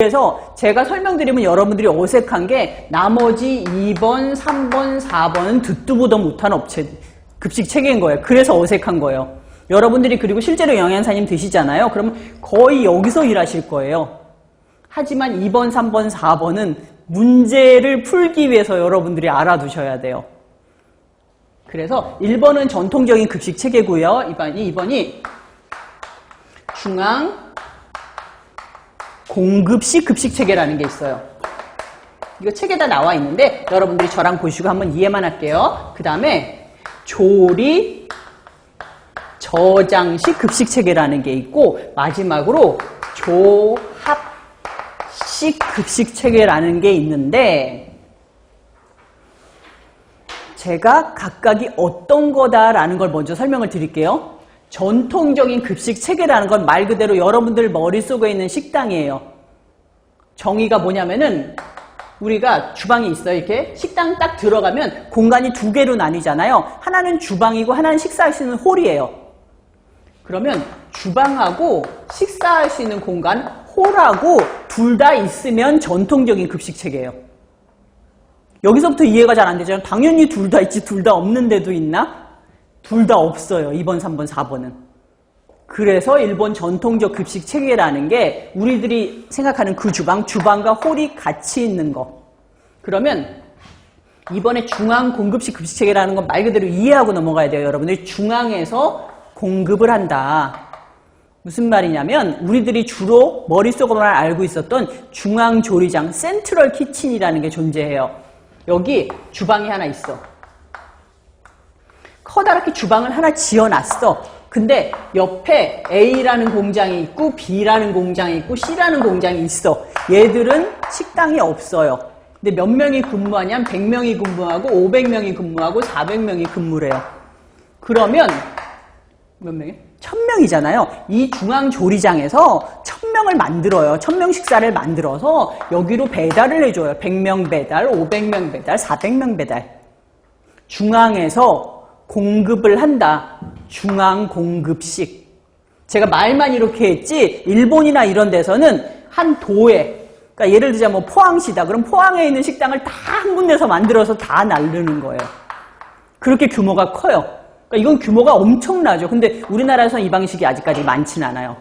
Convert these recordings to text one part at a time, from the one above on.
그래서 제가 설명드리면 여러분들이 어색한 게 나머지 2번, 3번, 4번은 듣도 보도 못한 업체 급식 체계인 거예요. 그래서 어색한 거예요. 여러분들이 그리고 실제로 영양사님 드시잖아요. 그러면 거의 여기서 일하실 거예요. 하지만 2번, 3번, 4번은 문제를 풀기 위해서 여러분들이 알아두셔야 돼요. 그래서 1번은 전통적인 급식 체계고요. 2번이, 2번이 중앙 공급식 급식 체계라는 게 있어요. 이거 책에다 나와 있는데 여러분들이 저랑 보시고 한번 이해만 할게요. 그 다음에 조리 저장식 급식 체계라는 게 있고 마지막으로 조합식 급식 체계라는 게 있는데 제가 각각이 어떤 거다라는 걸 먼저 설명을 드릴게요. 전통적인 급식 체계라는 건 말 그대로 여러분들 머릿속에 있는 식당이에요. 정의가 뭐냐면은 우리가 주방이 있어요. 이렇게 식당 딱 들어가면 공간이 두 개로 나뉘잖아요. 하나는 주방이고 하나는 식사할 수 있는 홀이에요. 그러면 주방하고 식사할 수 있는 공간 홀하고 둘 다 있으면 전통적인 급식 체계예요. 여기서부터 이해가 잘 안 되잖아요. 당연히 둘 다 있지 둘 다 없는 데도 있나? 둘 다 없어요. 2번, 3번, 4번은. 그래서 일본 전통적 급식 체계라는 게 우리들이 생각하는 그 주방, 주방과 홀이 같이 있는 거. 그러면 이번에 중앙 공급식 급식 체계라는 건 말 그대로 이해하고 넘어가야 돼요. 여러분들이 중앙에서 공급을 한다. 무슨 말이냐면 우리들이 주로 머릿속으로만 알고 있었던 중앙 조리장, 센트럴 키친이라는 게 존재해요. 여기 주방이 하나 있어. 커다랗게 주방을 하나 지어놨어. 근데 옆에 A라는 공장이 있고 B라는 공장이 있고 C라는 공장이 있어. 얘들은 식당이 없어요. 근데 몇 명이 근무하냐면 100명이 근무하고 500명이 근무하고 400명이 근무를 해요. 그러면 몇 명이? 1000명이잖아요. 이 중앙 조리장에서 1000명을 만들어요. 1000명 식사를 만들어서 여기로 배달을 해줘요. 100명 배달, 500명 배달, 400명 배달. 중앙에서 공급을 한다. 중앙 공급식. 제가 말만 이렇게 했지 일본이나 이런 데서는 한 도에 그러니까 예를 들자면 뭐 포항시다. 그럼 포항에 있는 식당을 다 한 군데서 만들어서 다 날르는 거예요. 그렇게 규모가 커요. 그러니까 이건 규모가 엄청나죠. 근데 우리나라에서는 이 방식이 아직까지 많진 않아요.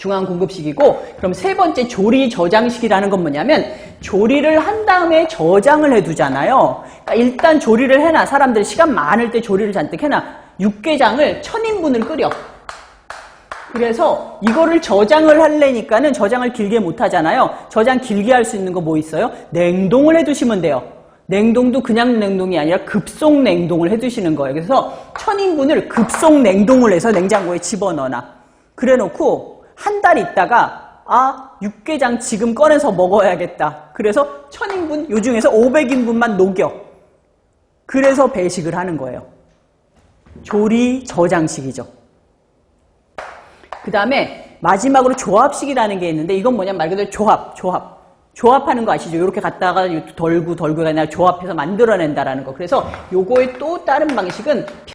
예. 중앙 공급식이고 그럼 세 번째 조리 저장식이라는 건 뭐냐면 조리를 한 다음에 저장을 해두잖아요. 그러니까 일단 조리를 해놔 사람들 시간 많을 때 조리를 잔뜩 해놔 육개장을 천인분을 끓여. 그래서 이거를 저장을 하려니까는 저장을 길게 못 하잖아요. 저장 길게 할 수 있는 거 뭐 있어요? 냉동을 해두시면 돼요. 냉동도 그냥 냉동이 아니라 급속 냉동을 해두시는 거예요. 그래서 천인분을 급속 냉동을 해서 냉장고에 집어넣어놔. 그래 놓고 한 달 있다가 아 육개장 지금 꺼내서 먹어야겠다. 그래서 천인분 요 중에서 500인분만 녹여. 그래서 배식을 하는 거예요. 조리 저장식이죠. 그 다음에 마지막으로 조합식이라는 게 있는데 이건 뭐냐면 말 그대로 조합, 조합. 조합하는 거 아시죠? 이렇게 갖다가 덜고 덜고가 아니라 조합해서 만들어낸다라는 거. 그래서 요거의 또 다른 방식은